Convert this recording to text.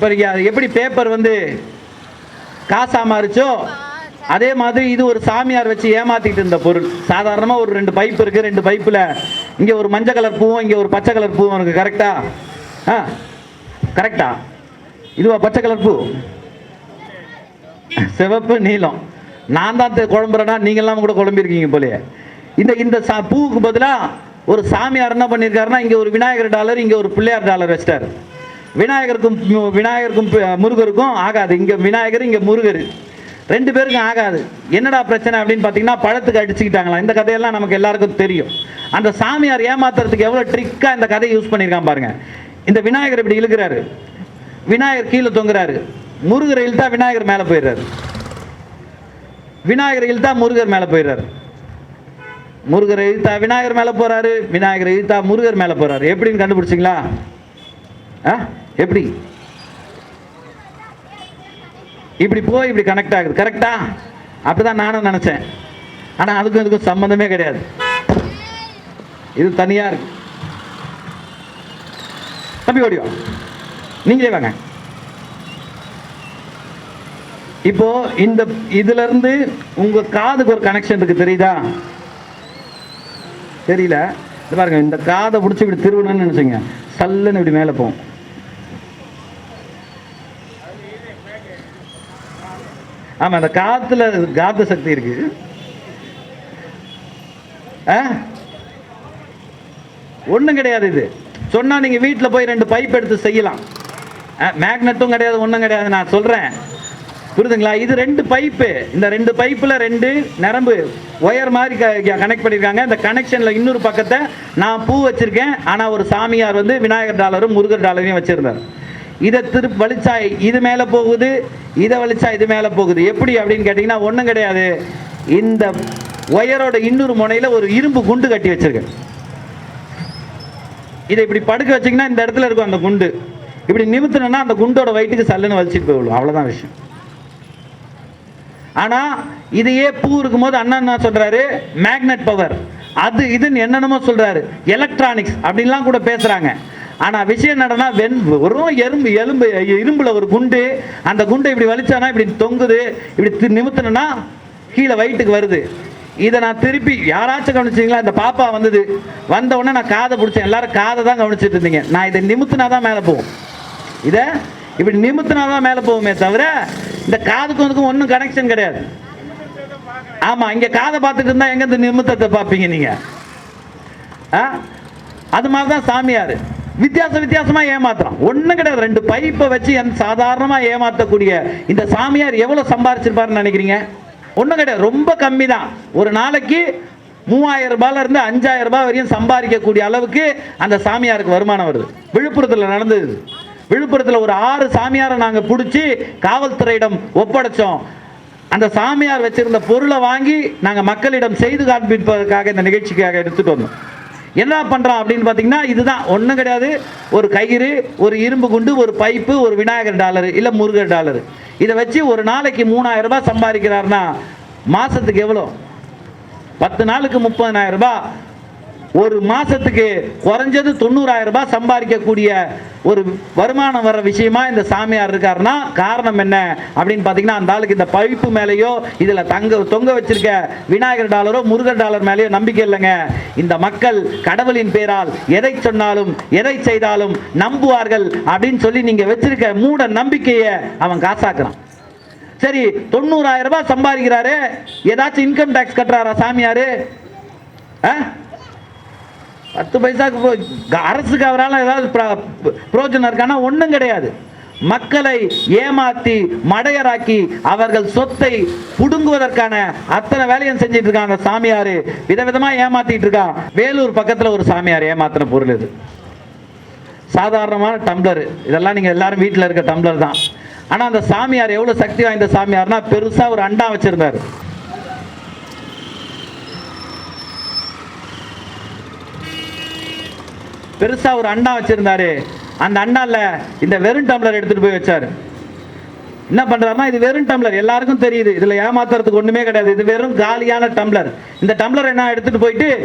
இப்போ எப்படி பேப்பர் வந்து காசா மாறிச்சோ? அதே மாதிரி இது ஒரு சாமியார் வச்சு ஏமாத்திட்டு இருந்த பொருள். சாதாரணமாக ஒரு ரெண்டு பைப் இருக்குது ரெண்டு பைப்பில் இங்கே ஒரு மஞ்சள் கலர் பூவும் இங்கே ஒரு பச்சை கலர் பூவும் இருக்குது கரெக்டா ஆ? கரெக்டா இதுவா பச்சை கலர் பூ? சிவப்பு நீலம். நான் தான் தெ- குழம்புறேன்னா நீங்களாம் கூட குழம்பிருக்கீங்க போலயே. இந்த இந்த சா பூவுக்கு பதிலாக ஒரு சாமியார் என்ன பண்ணியிருக்காருன்னா இங்கே ஒரு விநாயகர் டாலர் இங்கே ஒரு பிள்ளையார் டாலர் வச்சிட்டாரு. விநாயகருக்கும் விநாயகருக்கும் முருகருக்கும் ஆகாது. இங்கே விநாயகர் இங்கே முருகர். ரெண்டு பேருக்கும் ஆகாது. என்னடா பிரச்சனை அப்படின்னு பார்த்தீங்கன்னா பழத்துக்கு அடிச்சுக்கிட்டாங்களா? இந்த கதையெல்லாம் நமக்கு எல்லாருக்கும் தெரியும். அந்த சாமியார் ஏமாத்துறதுக்கு எவ்வளோ ட்ரிக்காக இந்த கதையை யூஸ் பண்ணியிருக்கான் பாருங்க. இந்த விநாயகர் இப்படி இழுக்கிறாரு. விநாயகர் கீழே தொங்குறாரு. முருகர் இழுத்தா விநாயகர் மேலே போயிடுறாரு. விநாயகர் இழுத்தா முருகர் மேலே போயிடுறாரு. முருகர் இழுத்தா விநாயகர் மேலே போறாரு. விநாயகர் இழுத்தா முருகர் மேலே போறாரு. எப்படின்னு கண்டுபிடிச்சிங்களா? ஆ? எப்படி? இப்படி போய் இப்படி கனெக்ட் ஆகுது. கரெக்டா அப்படிதான் நானும் நினைச்சேன். ஆனா அதுக்கும் இதுக்கும் சம்பந்தமே கிடையாது. இது தனியா இருக்கு. தம்பி ஓடிவா. நீங்களே வாங்க. இப்போ இந்த இதுல இருந்து உங்க காதுக்கு ஒரு கனெக்ஷன் இருக்கு தெரியுதா? தெரியல. இது பாருங்க இந்த காதை பிடிச்சி இப்படி திருவணும்னு நினைச்சீங்க. சல்லுன்னு இப்படி மேலே போகும். ஆமா அந்த காத்துல காந்த சக்தி இருக்கு. ஒன்றும் கிடையாது இது. சொன்னா நீங்க வீட்டில் போய் ரெண்டு பைப் எடுத்து செய்யலாம். மேக்னெட்டும் கிடையாது ஒன்றும் கிடையாது நான் சொல்றேன். புரிதுங்களா இது ரெண்டு பைப்பு. இந்த ரெண்டு பைப்பில் ரெண்டு நரம்பு ஒயர் மாதிரி கனெக்ட் பண்ணியிருக்காங்க. இந்த கனெக்ஷனில் இன்னொரு பக்கத்தை நான் பூ வச்சுருக்கேன். ஆனால் ஒரு சாமியார் வந்து விநாயகர் டாலரும் முருகர் டாலரையும் வச்சுருந்தார். இதை திருப்பி வலிச்சா இது மேலே போகுது இதை வலிச்சா இது மேலே போகுது. எப்படி அப்படின்னு கேட்டிங்கன்னா ஒன்றும் கிடையாது. இந்த ஒயரோட இன்னொரு முனையில் ஒரு இரும்பு குண்டு கட்டி வச்சிருக்கேன். இதை இப்படி படுக்க வச்சீங்கன்னா இந்த இடத்துல இருக்கும் அந்த குண்டு. இப்படி நிமித்தணும்னா அந்த குண்டோட வயிற்றுக்கு சல்லுன்னு வலிச்சிட்டு போயிடும் அவ்வளோதான் விஷயம். ஆனால் இதையே பூ இருக்கும்போது அண்ணா என்ன சொல்கிறாரு மேக்னெட் பவர் அது இதுன்னு என்னென்னமோ சொல்கிறாரு எலக்ட்ரானிக்ஸ் அப்படின்லாம் கூட பேசுகிறாங்க ஆனா விஷயம் என்னடனா வெண் வெறும் எறும்பு எலும்பு இரும்புல ஒரு குண்டு அந்த குண்டை இப்படி வலிச்சானா இப்படி தொங்குது இப்படி தி- நிமித்தணும்னா கீழே வயிற்றுக்கு வருது. இதை நான் திருப்பி யாராச்சும் கவனிச்சீங்களா இந்த பாப்பா வந்தது. வந்த உடனே நான் காதை பிடிச்சேன். எல்லாரும் காதை தான் கவனிச்சிட்டு இருந்தீங்க. நான் இதை நிமித்தினா தான் மேலே போகும். இதை இப்படி நிமித்தினா தான் மேலே போகுமே தவிர இந்த காதுக்கும் இதுக்கும் ஒன்றும் கனெக்ஷன் கிடையாது. ஆமாம் இங்கே காதை பார்த்துட்டு இருந்தா எங்கே இந்த நிமித்தத்தை பார்ப்பீங்க நீங்கள் ஆ? அது மாதிரி தான் சாமியார். வித்தியாச வித்தியாசமா ஏமாத்துறான் ஒன்றும் கிடையாது. ரெண்டு பைப்பை வச்சு என் சாதாரணமாக ஏமாற்றக்கூடிய இந்த சாமியார் எவ்வளோ சம்பாரிச்சிருப்பாருன்னு நினைக்கிறீங்க? ஒன்றும் கிடையாது. ரொம்ப கம்மி தான் ஒரு நாளைக்கு மூவாயிரம் ரூபாயிலிருந்து அஞ்சாயிரம் ரூபாய் வரையும் சம்பாதிக்கக்கூடிய அளவுக்கு அந்த சாமியாருக்கு வருமானம் வருது. விழுப்புரத்தில் நடந்தது. விழுப்புரத்தில் ஒரு ஆறு சாமியாரை நாங்கள் பிடிச்சி காவல்துறையிடம் ஒப்படைச்சோம். அந்த சாமியார் வச்சிருந்த பொருளை வாங்கி நாங்கள் மக்களிடம் செய்து காண்பிப்பதற்காக இந்த நிகழ்ச்சிக்காக எடுத்துகிட்டு வந்தோம். என்ன பண்ணுறோம் அப்படின்னு பார்த்தீங்கன்னா இதுதான் ஒன்றும் கிடையாது. ஒரு கயிறு ஒரு இரும்பு குண்டு ஒரு பைப்பு ஒரு விநாயகர் டாலர் இல்லை முருகர் டாலர். இதை வச்சு ஒரு நாளைக்கு மூணாயிரம் ரூபாய் சம்பாதிக்கிறாருன்னா மாசத்துக்கு எவ்வளோ? பத்து நாளுக்கு முப்பதனாயிரம் ரூபாய். ஒரு மாசத்துக்கு குறைஞ்சது தொண்ணூறாயிரம் ரூபாய் சம்பாதிக்கக்கூடிய ஒரு வருமானம் வர விஷயமா இந்த சாமியார் இருக்காருன்னா காரணம் என்ன அப்படின்னு பார்த்தீங்கன்னா அந்த ஆளுக்கு இந்த பைப்பு மேலேயோ இதில் தங்க தொங்க வச்சிருக்க விநாயகர் டாலரோ முருகர் டாலர் மேலேயோ நம்பிக்கை இல்லைங்க. இந்த மக்கள் கடவுளின் பேரால் எதை சொன்னாலும் எதை செய்தாலும் நம்புவார்கள் அப்படின்னு சொல்லி நீங்கள் வச்சிருக்க மூட நம்பிக்கையை அவன் காசாக்குறான். சரி தொண்ணூறாயிரம் ரூபாய் சம்பாதிக்கிறாரு ஏதாச்சும் இன்கம் டேக்ஸ் கட்டுறாரா சாமியாரு? ஆ? பத்து பைசாக்கு அரசுக்கு அவரால் ஏதாவது பிர- பிரயோஜனம் இருக்கானா ஒன்றும் கிடையாது. மக்களை ஏமாத்தி மடையராக்கி அவர்கள் சொத்தை புடுங்குவதற்கான அத்தனை வேலையும் செஞ்சிட்டு இருக்காங்க சாமியார். விதவிதமா ஏமாத்திட்டு இருக்கான். வேலூர் பக்கத்துல ஒரு சாமியார் ஏமாத்தின பொருள் இது. சாதாரணமான டம்ளர். இதெல்லாம் நீங்க எல்லாரும் வீட்டில் இருக்க டம்ளர் தான். ஆனா அந்த சாமியார் எவ்வளவு சக்தி வாய்ந்த சாமியார்னா பெருசா ஒரு அண்டா வச்சிருந்தாரு. பெருசாக ஒரு அண்டா வச்சுருந்தாரு. அந்த அண்டாவில் இந்த வெறும் டம்ளர் எடுத்துகிட்டு போய் வச்சார். என்ன பண்றாருன்னா இது வெறும் டம்ளர். எல்லாருக்கும் தெரியுது. இதில் ஏமாத்துறதுக்கு ஒன்றுமே கிடையாது. இது வெறும் காலியான டம்ளர். இந்த டம்ளர் என்ன எடுத்துகிட்டு போயிட்டு